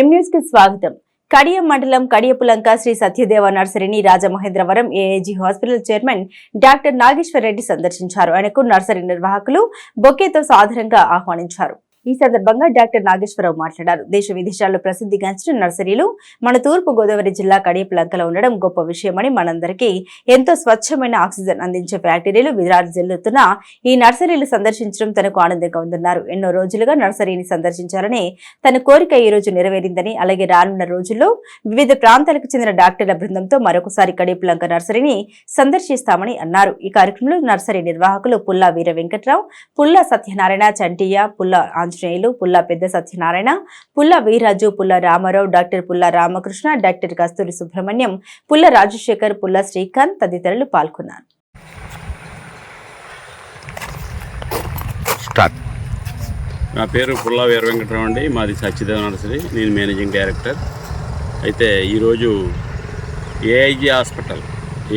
ఎం కి స్వాగతం. కడియం మండలం Kadiyapulanka Shri Satyadeva నర్సరీని Rajamahendravaram AAG hospital chairman doctor Nageshwar Reddy సందర్శించారు. ఆయనకు నర్సరీ నిర్వాహకులు బొకేతో సాధారణంగా ఆహ్వానించారు. ఈ సందర్భంగా డాక్టర్ నాగేశ్వరరావు మాట్లాడారు. దేశ విదేశాల్లో ప్రసిద్ధిగాంచిన నర్సరీలు మన తూర్పు గోదావరి జిల్లా కడియపులంకలో ఉండడం గొప్ప విషయమని మనందరికీ ఎంతో స్వచ్ఛమైన ఆక్సిజన్ అందించే ఫ్యాక్టరీలు విరాజిల్లుతున్న ఈ నర్సరీలు సందర్శించడం తనకు ఆనందంగా ఉందన్నారు. ఎన్నో రోజులుగా నర్సరీని సందర్శించాలని తన కోరిక ఈ రోజు నెరవేరిందని అలాగే రానున్న రోజుల్లో వివిధ ప్రాంతాలకు చెందిన డాక్టర్ల బృందంతో మరొకసారి కడియపులంక నర్సరీని సందర్శిస్తామని అన్నారు. ఈ కార్యక్రమంలో నర్సరీ నిర్వాహకులు పుల్లా వీర వెంకట్రావు పుల్లా సత్యనారాయణ చంటియ్య పుల్లా ఆంజనేయులు పుల్లా పెద్ద సత్యనారాయణ పుల్లా వీరాజు పుల్లా రామారావు డాక్టర్ పుల్లా రామకృష్ణ డాక్టర్ కస్తూరి సుబ్రహ్మణ్యం పుల్ల రాజశేఖర్ పుల్ల శ్రీకాంత్ తదితరులు పాల్గొన్నారు. నా పేరు పుల్లా వీర వెంకటరావు అండి. మాది సత్యదేవ నర్సరీ నేను మేనేజింగ్ డైరెక్టర్. అయితే ఈరోజు AIG hospital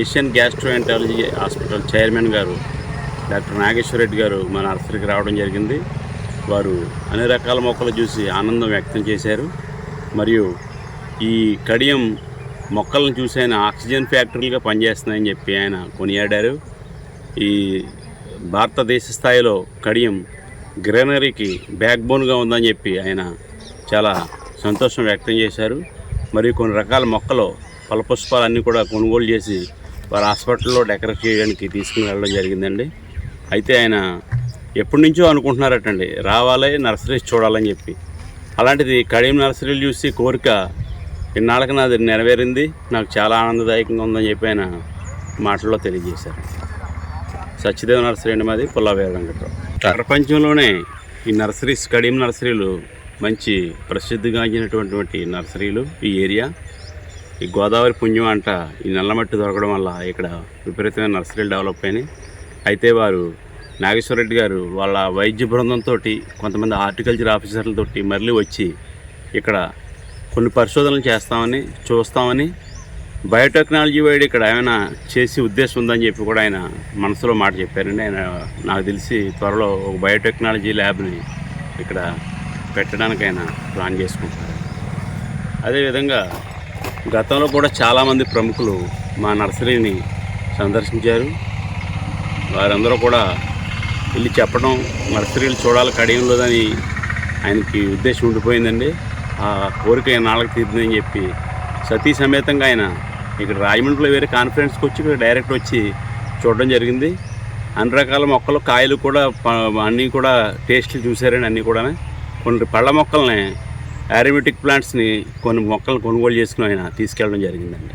Asian gastroenterology hospital chairman garu doctor Nageswara Reddy garu మన నర్సరీకి రావడం జరిగింది. వారు అన్ని రకాల మొక్కలు చూసి ఆనందం వ్యక్తం చేశారు. మరియు ఈ కడియం మొక్కలను చూసి ఆయన ఆక్సిజన్ ఫ్యాక్టరీలుగా పనిచేస్తున్నాయని చెప్పి ఆయన కొనియాడారు. ఈ భారతదేశ స్థాయిలో కడియం గ్రీనరీకి బ్యాక్ బోన్గా ఉందని చెప్పి ఆయన చాలా సంతోషం వ్యక్తం చేశారు. మరియు కొన్ని రకాల మొక్కలు ఫలపుష్పాలన్నీ కూడా కొనుగోలు చేసి వారి హాస్పిటల్లో డెకరేట్ చేయడానికి తీసుకుని వెళ్ళడం జరిగిందండి. అయితే ఆయన ఎప్పటి నుంచో అనుకుంటున్నారటండి. రావాలి నర్సరీస్ చూడాలని చెప్పి. అలాంటిది కడియం నర్సరీలు చూసి కోరిక ఇన్నాళ్ళకి నాది నెరవేరింది. నాకు చాలా ఆనందదాయకంగా ఉందని చెప్పి ఆయన మాటల్లో తెలియజేశారు. సత్యదేవ నర్సరీ అండి మాది పుల్లవేర వెంకట్రావు. ప్రపంచంలోనే ఈ నర్సరీస్ కడియం నర్సరీలు మంచి ప్రసిద్ధిగాంచినటువంటి నర్సరీలు ఈ ఏరియా. ఈ గోదావరి పుణ్యం అంట ఈ నల్లమట్టి దొరకడం వల్ల ఇక్కడ విపరీతమైన నర్సరీలు డెవలప్ అయినాయి. అయితే వారు నాగేశ్వరరెడ్డి గారు వాళ్ళ వైద్య బృందంతో కొంతమంది హార్టికల్చర్ ఆఫీసర్లతో మళ్ళీ వచ్చి ఇక్కడ కొన్ని పరిశోధనలు చేస్తామని చూస్తామని బయోటెక్నాలజీ వైడ్ ఇక్కడ ఏమైనా చేసి ఉద్దేశం ఉందని చెప్పి కూడా ఆయన మనసులో మాట చెప్పారండి. ఆయన నాకు తెలిసి త్వరలో ఒక బయోటెక్నాలజీ ల్యాబ్ని ఇక్కడ పెట్టడానికి ఆయన ప్లాన్ చేసుకుంటారు. అదేవిధంగా గతంలో కూడా చాలామంది ప్రముఖులు మా నర్సరీని సందర్శించారు. వారందరూ కూడా వెళ్ళి చెప్పడం నర్సరీలు చూడాలి కడియంలోదని ఆయనకి ఉద్దేశం ఉండిపోయిందండి. ఆ కోరిక నాళ్ళకి తీరుతుందని చెప్పి సతీ సమేతంగా ఆయన ఇక్కడ రాజమండ్రిలో వేరే కాన్ఫరెన్స్కి వచ్చి ఇక్కడ డైరెక్ట్ వచ్చి చూడడం జరిగింది. అన్ని రకాల మొక్కలు కాయలు కూడా అన్నీ కూడా టేస్ట్లు చూసారండి అన్నీ కూడా కొన్ని పళ్ళ మొక్కల్ని ఆరోమేటిక్ ప్లాంట్స్ని కొన్ని మొక్కలు కొనుగోలు చేసుకుని ఆయన తీసుకెళ్ళడం జరిగిందండి.